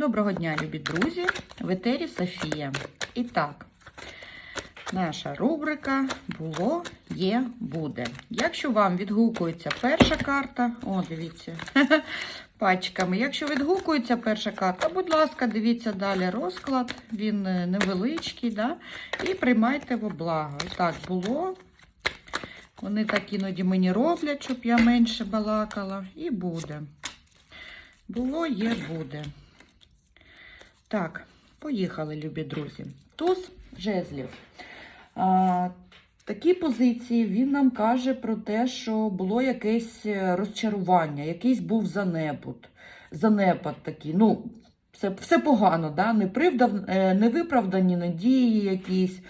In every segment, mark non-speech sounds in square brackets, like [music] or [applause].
Доброго дня, любі друзі! В етері Софія. І так, наша рубрика було, є, буде. Якщо вам відгукується перша карта, о, дивіться, [laughs] пачками. Якщо відгукується перша карта, будь ласка, дивіться далі розклад, він е, невеличкий, да? і приймайте во благо. І так, було. Вони так іноді мені роблять, щоб я менше балакала, і буде. Було, є, буде. Так, поїхали, любі друзі. Туз жезлів. А, такі позиції він нам каже про те, що було якесь е, розчарування, якийсь був занепад. Занепад такий. Ну, все, все погано, да? Непривдав, е, невиправдані надії якісь.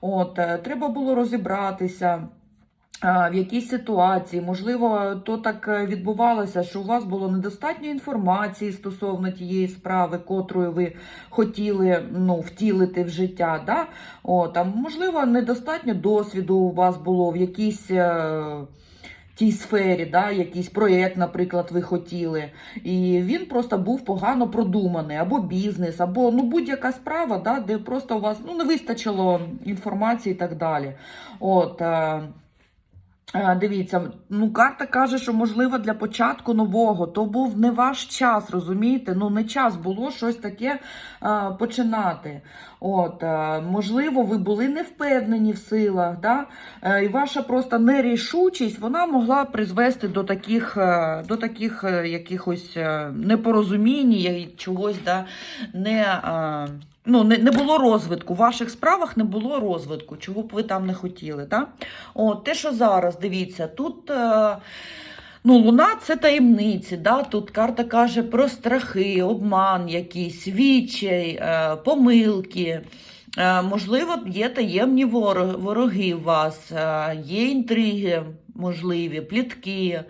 От, е, треба було розібратися. В якійсь ситуації, можливо, то так е, відбувалося, що у вас було недостатньо інформації стосовно тієї справи, котрою ви хотіли ну, втілити в життя. Да? От, а можливо, недостатньо досвіду у вас було в якійсь е, тій сфері, да? якийсь проєкт, наприклад, ви хотіли. І він просто був погано продуманий, або бізнес, або ну, будь-яка справа, да? де просто у вас ну, не вистачило інформації і так далі. От, Е, Дивіться, ну карта каже, що можливо для початку нового то був не ваш час, розумієте? Ну не час було щось таке е, починати. От, е, можливо, ви були не впевнені в силах, да? е, і ваша просто нерішучість вона могла призвести до таких, е, до таких е, якихось е, непорозумінь, чогось да, не. Е, Ну, не, не було розвитку. В ваших справах не було розвитку, чого б ви там не хотіли. Да? От, те, що зараз, дивіться, тут е, ну, луна це таємниці. Да? Тут карта каже про страхи, обман якийсь, відчай, е, помилки. Е, можливо, є таємні вороги, у вас, е, є інтриги можливі, плітки.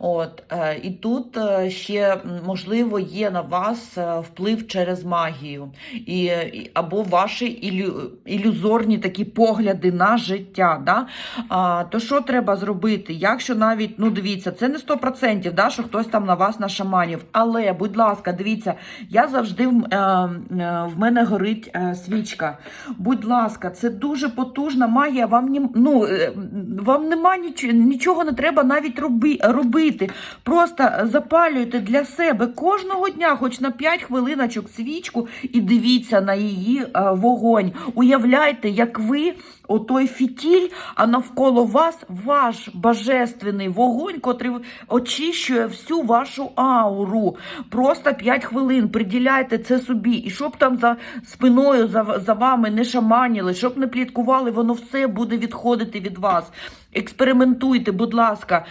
От, е, і тут е, ще, можливо, є на вас е, вплив через магію, і, або ваші ілю, ілюзорні такі погляди на життя. Да? А, то що треба зробити? Якщо навіть, ну дивіться, це не 100%, да, що хтось там на вас нашаманів. Але, будь ласка, дивіться, я завжди в, мене горить свічка. Будь ласка, це дуже потужна магія. Вам, ні, ну, вам нема нічого, нічого не треба навіть роби, робити. Просто запалюйте для себе кожного дня, хоч на 5 хвилиночок свічку, і дивіться на її е, вогонь. Уявляйте, як ви отой фітіль, а навколо вас ваш божественний вогонь, котрий очищує всю вашу ауру. Просто 5 хвилин приділяйте це собі. І щоб там за спиною за, за вами не шаманіли, щоб не пліткували, воно все буде відходити від вас. Експериментуйте, будь ласка.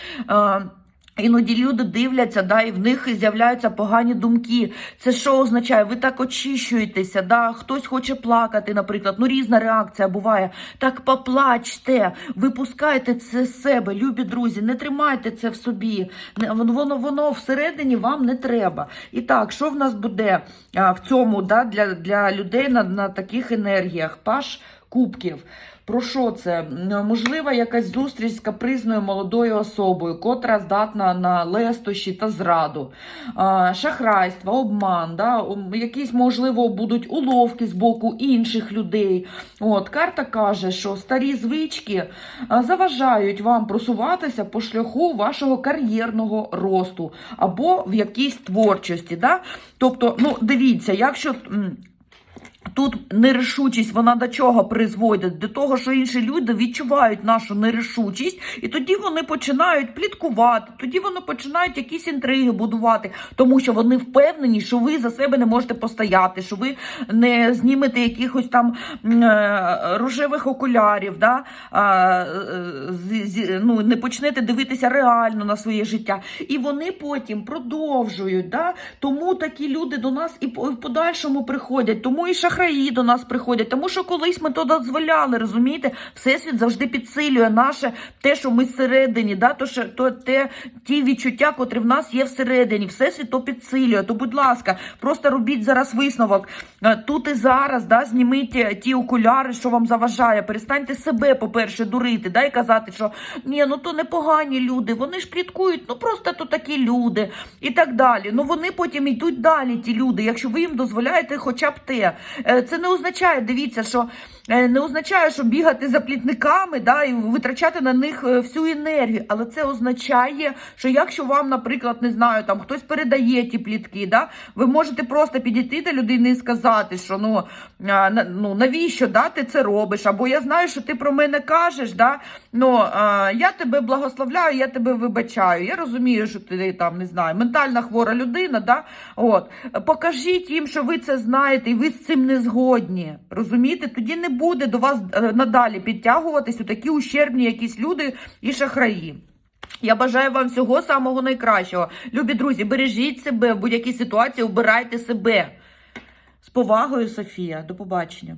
Іноді люди дивляться, да, і в них з'являються погані думки. Це що означає? Ви так очищуєтеся, да? хтось хоче плакати, наприклад. Ну, різна реакція буває. Так поплачте, випускайте це з себе, любі друзі, не тримайте це в собі. Воно, воно всередині вам не треба. І так, що в нас буде в цьому да, для, для людей на, на таких енергіях? Паш кубків. Про що це? Можлива якась зустріч з капризною молодою особою, котра здатна на лестощі та зраду, шахрайство, обман, да? якісь, можливо, будуть уловки з боку інших людей. От, карта каже, що старі звички заважають вам просуватися по шляху вашого кар'єрного росту або в якійсь творчості. Да? Тобто, ну, дивіться, якщо. Тут нерішучість, вона до чого призводить? До того, що інші люди відчувають нашу нерішучість, і тоді вони починають пліткувати, тоді вони починають якісь інтриги будувати, тому що вони впевнені, що ви за себе не можете постояти, що ви не знімете якихось там е, рожевих окулярів, да? ну, не почнете дивитися реально на своє життя. І вони потім продовжують. Да? Тому такі люди до нас і в подальшому приходять, тому і шахраї шахраї до нас приходять, тому що колись ми то дозволяли, розумієте? Всесвіт завжди підсилює наше те, що ми всередині, да? то, що, то те, ті відчуття, котрі в нас є всередині. Всесвіт то підсилює. То, будь ласка, просто робіть зараз висновок. Е, Тут і зараз, да, зніміть е, ті окуляри, що вам заважає. Перестаньте себе, по-перше, дурити, да, і казати, що ні, ну то непогані люди, вони ж пліткують, ну просто то такі люди і так далі. Ну вони потім йдуть далі, ті люди, якщо ви їм дозволяєте хоча б те. Е, Це не означає, дивіться, що е, не означає, що бігати за плітниками да, і витрачати на них е, всю енергію. Але це означає, що якщо вам, наприклад, не знаю, там хтось передає ті плітки, да, ви можете просто підійти до людини і сказати, що ну, ну навіщо да, ти це робиш? Або я знаю, що ти про мене кажеш, да, ну, я тебе благословляю, я тебе вибачаю. Я розумію, що ти там не знаю, ментальна хвора людина. Да? От. Покажіть їм, що ви це знаєте, і ви з цим не згодні. Розумієте? Тоді не буде до вас е, надалі підтягуватись у такі ущербні якісь люди і шахраї. Я бажаю вам всього самого найкращого. Любі друзі, бережіть себе в будь-якій ситуації, обирайте себе. З повагою, Софія. До побачення.